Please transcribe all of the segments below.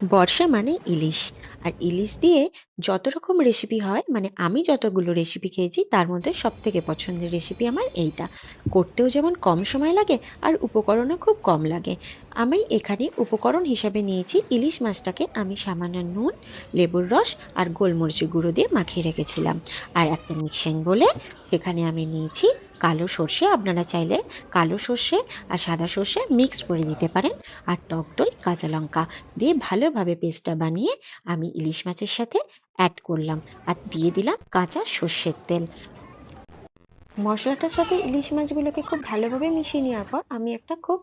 বর্ষা মানে ইলিশ। আর ইলিশ দিয়ে যত রকম রেসিপি হয় মানে আমি যতগুলো রেসিপি খেয়েছি, তার মধ্যে সব থেকে পছন্দের রেসিপি আমার এইটা। করতেও যেমন কম সময় লাগে, আর উপকরণও খুব কম লাগে। আমি এখানে উপকরণ হিসাবে নিয়েছি ইলিশ মাছটাকে আমি সামান্য নুন, লেবুর রস, আর গোলমরিচের গুঁড়ো দিয়ে মাখিয়ে রেখেছিলাম। আর একটা মিক্সিং বলে সেখানে আমি নিয়েছি কালো সর্ষে আপনারা চাইলে কালো সর্ষে আর সাদা সর্ষে মিক্স করে দিতে পারেন। আর টক দই, কাঁচা লঙ্কা দিয়ে ভালোভাবে পেস্টটা বানিয়ে আমি ইলিশ মাছের সাথে অ্যাড করলাম। আর দিয়ে দিলাম কাঁচা সর্ষের তেল। মশলাটার সাথে ইলিশ মাছগুলোকে খুব ভালোভাবে মিশিয়ে নেওয়ার পর আমি একটা খুব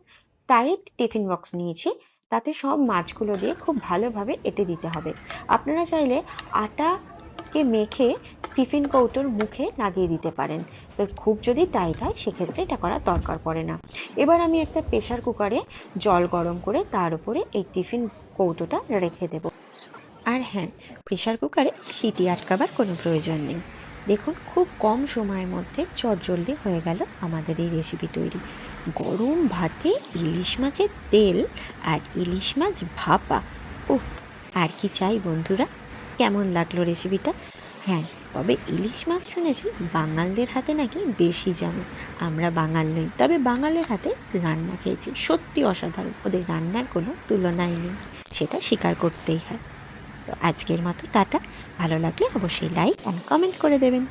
টাইট টিফিন বক্স নিয়েছি। তাতে সব মাছগুলো দিয়ে খুব ভালোভাবে এঁটে দিতে হবে। আপনারা চাইলে আটাকে মেখে টিফিন কৌটোর মুখে লাগিয়ে দিতে পারেন। তো খুব যদি টাইট হয়, সেক্ষেত্রে এটা করার দরকার পড়ে না। এবার আমি একটা প্রেশার কুকারে জল গরম করে তার উপরে এই টিফিন কৌটোটা রেখে দেব। আর হ্যাঁ প্রেসার কুকারে সিটি আটকাবার কোনো প্রয়োজন নেই। দেখুন, খুব কম সময়ের মধ্যে চটজলদি হয়ে গেল আমাদের এই রেসিপি তৈরি। গরম ভাতে ইলিশ মাছের তেল আর ইলিশ মাছ ভাপা। উফ, আর কি চাই বন্ধুরা? কেমন লাগল রেসিপিটা হ্যাঁ তবে ইলিশ মাছ শুনেছি বাঙালদের হাতে নাকি বেশি যেমন আমরা বাঙাল নই, তবে বাঙালের হাতে রান্না খেয়েছি। সত্যি অসাধারণ, ওদের রান্নার কোনো তুলনাই নেই, সেটা স্বীকার করতেই হয়। তো আজকের মতো টাটা, ভালো লাগলে অবশ্যই লাইক অ্যান্ড কমেন্ট করে দেবেন।